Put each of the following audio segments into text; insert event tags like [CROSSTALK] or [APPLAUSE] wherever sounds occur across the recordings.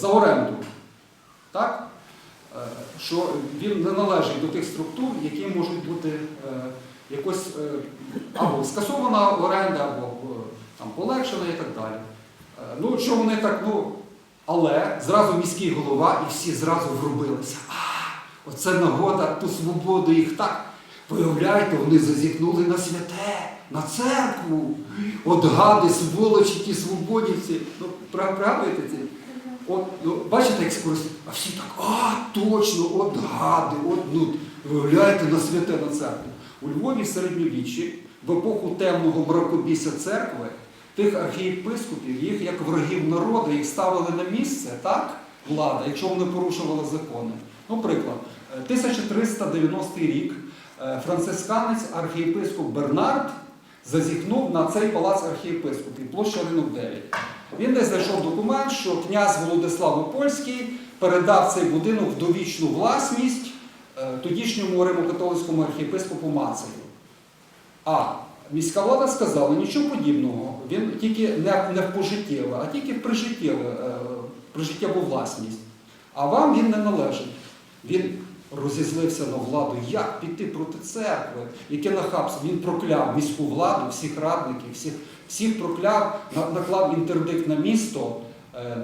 за оренду. Так? Е, Що він не належить до тих структур, які можуть бути е, якось е, або скасована оренда, або там, полегшена і так далі. Ну, що вони так, ну, але зразу міський голова і всі зразу врубилися. А, оце нагода, ту свободу їх так. Виявляєте, вони зазіхнули на святе, на церкву. От гади, сволочі, ті свободівці. Ну, пригадуєте ці? От, ну, бачите екскурс? А всі так, а, точно, от гади, от, ну, виявляєте, на святе на церкву. У Львові в середньовіччі, в епоху темного мракобісся церкви, тих архієпископів, їх як врагів народу, їх ставили на місце, так, влада, якщо вони порушували закони. Ну, приклад, е, 1390 рік е, францисканець архієпископ Бернард зазіхнув на цей палац архієпископів, площа ринок 9. Він десь знайшов документ, що князь Володислав Опольський передав цей будинок в довічну власність е, тодішньому римокатолицькому архієпископу Мацею. А міська влада сказала нічого подібного, він тільки не, не в пожиттєве, а тільки прижиттєве, е, прижиттєву власність. А вам він не належить. Він розізлився на владу, як піти проти церкви, яке нахабство. Він прокляв міську владу, всіх радників, всіх, всіх прокляв, наклав інтердикт на місто, е,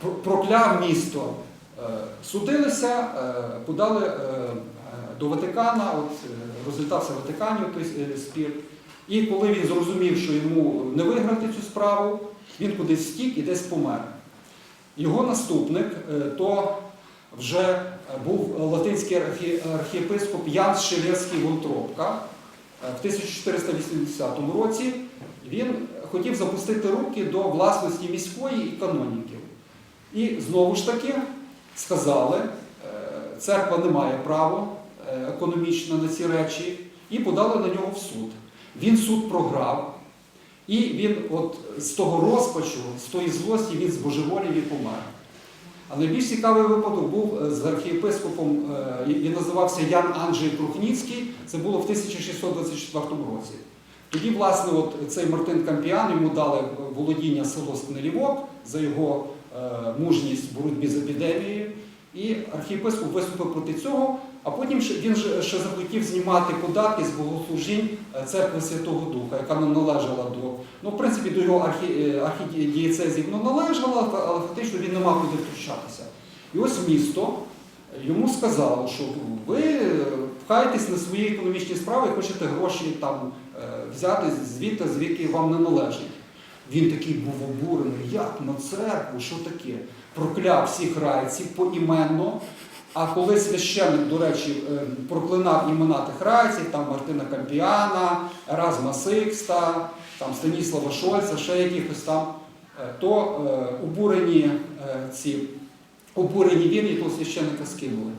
про- прокляв місто. Е, Судилися, е, подали до Ватикана, от розлітався в Ватикані той спір. І коли він зрозумів, що йому не виграти цю справу, він кудись втік і десь помер. Його наступник то вже був латинський архієпископ Ян Шелецький Вонтропка. В 1480 році він хотів запустити руки до власності міської і каноніків. І знову ж таки сказали, е, церква не має права е, економічно на ці речі, і подали на нього в суд. Він суд програв, і він от з того розпачу, з тої злості, він збожеволів і помер. А найбільш цікавий випадок був е, з архієпископом, він називався Ян Анджей Крухніцький, це було в 1624 році. Тоді, власне, от цей Мартин Кампіан йому дали володіння село Скнелівок за його е, мужність в боротьбі з епідемією. І архієпископ виступив проти цього, а потім він ще захотів знімати податки з богослужінь е, церкви Святого Духа, яка не належала до, ну, в принципі, до його архі, е, архідієцезів не належала, але фактично він не мав куди втручатися. І ось місто йому сказало, що ви пхаєтесь на свої економічні справи і хочете гроші там е, взяти звідти, звідки вам не належить. Він такий був обурений, як на церкву, що таке? Прокляв всіх райців поіменно. А коли священник, до речі, е, проклинав імена тих райців, там Мартина Кампіана, Еразма Сикста, там Станіслава Шольца, ще якихось там, е, то обурені ці обурені він і того священника скинули.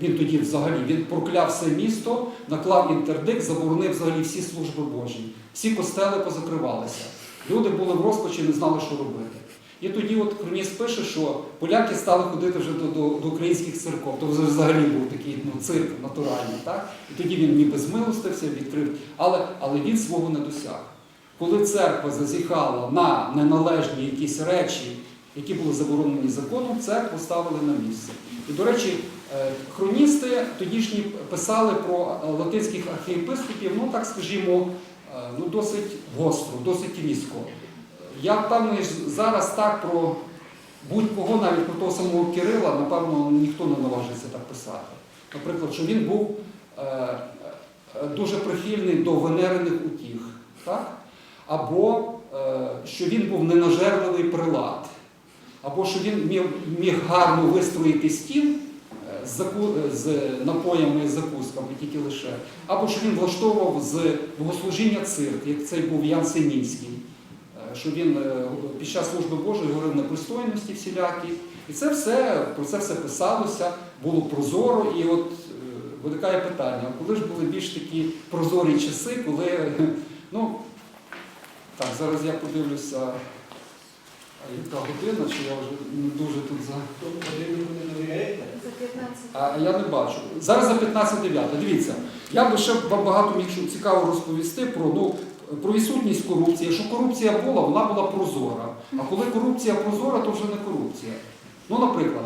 Він тоді взагалі він прокляв все місто, наклав інтердикт, заборонив взагалі всі служби Божі. Всі костели позакривалися. Люди були в розпачі, не знали, що робити. І тоді от Хроніс пише, що поляки стали ходити вже до, до, до українських церков. То вже взагалі був такий ну, цирк натуральний. Так? І тоді він ніби змилостився, відкрив, але, але він свого не досяг. Коли церква зазіхала на неналежні якісь речі, які були заборонені законом, церкву ставили на місце. І, до речі, е, хроністи тодішні писали про е, латинських архієпископів, ну так скажімо, е, ну, досить гостро, досить різко. Я впевнений, зараз так про будь-кого, навіть про того самого Кирила, напевно, ніхто не наважиться так писати. Наприклад, що він був е, дуже прихильний до венерених утіх, так? або е, що він був ненажерливий прилад, або що він міг, міг гарно вистроїти стіл е, з, е, з напоями і закусками тільки лише, або що він влаштовував з богослужіння цирк, як цей був Ян Синівський, е, що він під час служби Божої говорив непристойності всілякі. І це все, про це все писалося, було прозоро. І от виникає питання, коли ж були більш такі прозорі часи, коли, [LAUGHS] ну, так, зараз я подивлюся, яка година, чи я вже не дуже тут за. не довіряєте? За 15. А я не бачу. Зараз за 15.9. Дивіться, я би ще вам багато міг цікаво розповісти про, ну, про відсутність корупції. Якщо корупція була, вона була прозора. А коли корупція прозора, то вже не корупція. Ну, наприклад,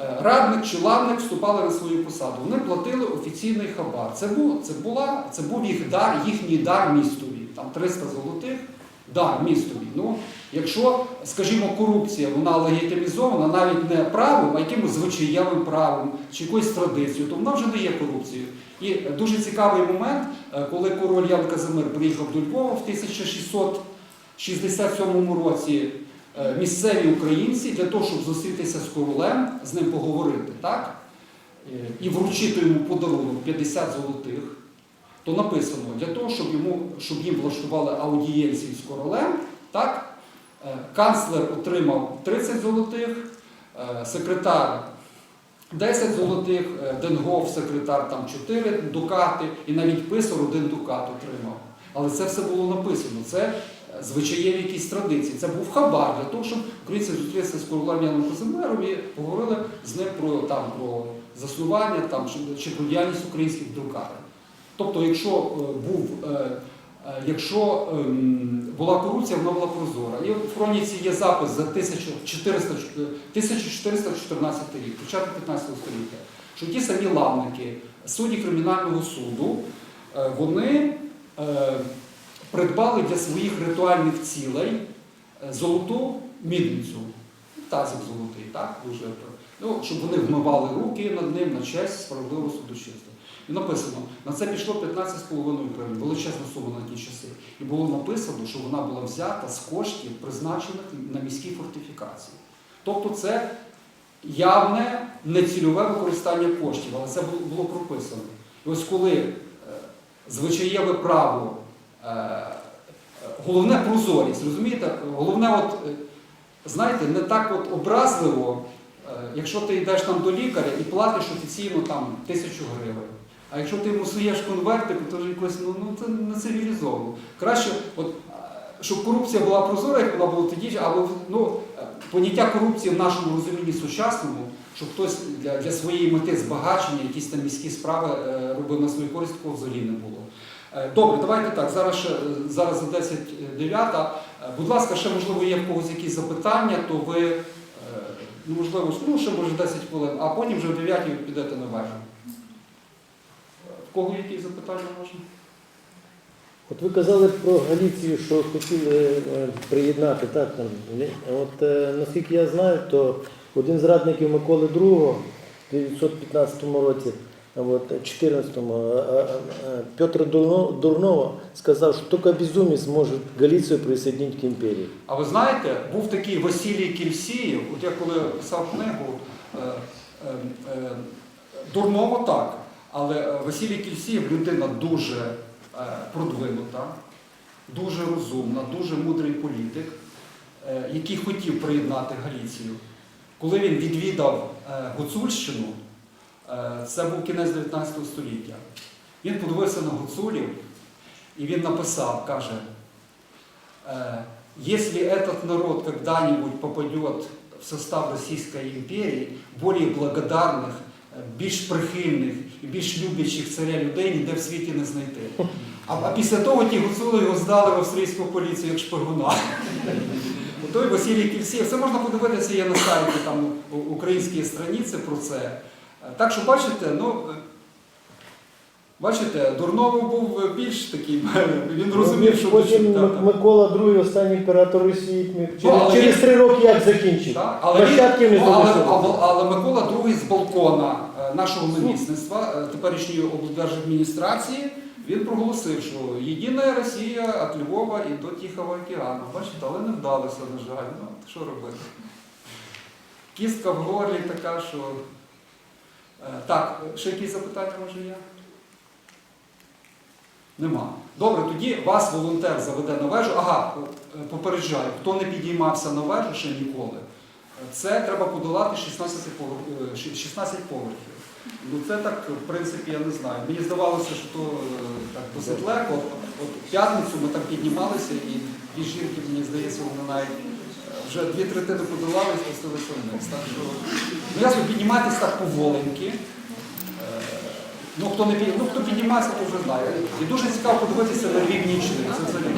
е, радник чи лавник вступали на свою посаду. Вони платили офіційний хабар. Це був, це була, це був їх дар, їхній дар містові. Там 300 золотих дар містові. Ну, якщо, скажімо, корупція вона легітимізована навіть не правом, а якимось звичаєвим правом чи якоюсь традицією, то вона вже не є корупцією. І дуже цікавий момент, е, коли король Ян Казимир приїхав до Львова в 1667 році. е, Місцеві українці для того, щоб зустрітися з королем, з ним поговорити, так? Е, І вручити йому подарунок 50 золотих, то написано для того, щоб йому, щоб їм влаштували аудієнцію з королем, так? Е, Канцлер отримав 30 золотих, е, секретар 10 золотих, е, Денгоф, секретар там 4 дукати, і навіть писар один дукат отримав. Але це все було написано. Це звичаєві якісь традиції. Це був хабар для того, щоб українці зустрілися з королем Яном Казимиром і поговорили з ним про, там, про заснування там, чи, про діяльність українських друкарень. Тобто, якщо був. Якщо ем, була корупція, вона була прозора. І в хроніці є запис за 1400, е, 1414 рік, початок 15 століття, що ті самі лавники, судді кримінального суду, е, вони е, придбали для своїх ритуальних цілей е, золоту мідницю, тазик золотий, так? Дуже, ну, щоб вони вмивали руки над ним на честь справедливого судочинства. І написано, на це пішло 15,5 гривень, величезна сума на ті часи. І було написано, що вона була взята з коштів, призначених на міські фортифікації. Тобто це явне нецільове використання коштів, але це було- прописано. І ось коли е, звичаєве право, е, е, головне прозорість, розумієте? Головне, от, знаєте, не так от образливо, якщо ти йдеш там до лікаря і платиш офіційно там тисячу гривень. А якщо ти йому суєш конвертик, то вже якось ну, ну це не цивілізовано. Краще, от, е, щоб корупція була прозора, як вона була тоді, або ну, е, поняття корупції в нашому розумінні сучасному, щоб хтось для, для своєї мети збагачення, якісь там міські справи е, робив на свою користь, такого взагалі не було. Е, Добре, давайте так. Зараз е, зараз за 10 9. Будь ласка, ще можливо є в когось якісь запитання, то ви е, ну, можливо, ну ще може 10 хвилин, а потім вже в 9 підете на вежу. Кого якісь запитання можна? От ви казали про Галіцію, що хотіли е, приєднати, так там. От е, наскільки я знаю, то один з радників Миколи II в 1915 році, а от 14-му, е, Петр Дурнова сказав, що тільки безумець може Галіцію присоединити к імперії. А ви знаєте, був такий Василій Кільсієв, от я коли писав книгу, дурново так, але е, Василій Кільсієв людина дуже е, продвинута, дуже розумна, дуже мудрий політик, е, який хотів приєднати Галіцію. Коли він відвідав Гуцульщину, це був кінець 19 століття, він подивився на гуцулів і він написав, каже, Если этот народ когда-нибудь попадет в состав Российской империи, более благодарних, більш прихильних і більш люблячих царя людей ніде в світі не знайти. А, а після того ті гуцули його здали в австрійську поліцію як шпигуна. Той Василій Кільсієв, це можна подивитися, є на сайті там українські страниці про це. Так що бачите, ну. Бачите, Дурново був більш таким, [LAUGHS] він розумів, що потім так, так. Микола II, останній імператор Росії, Ну, через, але через три роки як закінчив. Але, він, не ну, але, але, але Микола II з балкона е, нашого намісництва, е, теперішньої облдержадміністрації, він проголосив, що єдина Росія від Львова і до Тихого океану. Бачите, але не вдалося, на жаль. Ну, що робити? Кістка в горлі така, що. Е, Так, ще якісь запитання може є? Нема. Добре, тоді вас волонтер заведе на вежу. Ага, е, попереджаю, хто не підіймався на вежу ще ніколи, це треба подолати 16 повер- е, 16 поверхів. Ну це так, в принципі, я не знаю. Мені здавалося, що то е, так досить легко. От, в п'ятницю ми так піднімалися, і дві жінки, мені здається, вони навіть вже дві третини подолали і спустилися вниз. Так що ну, я підніматися так поволеньки. Ну, хто не ну, хто піднімається, то вже знає. І дуже цікаво подивитися на рівні. Це взагалі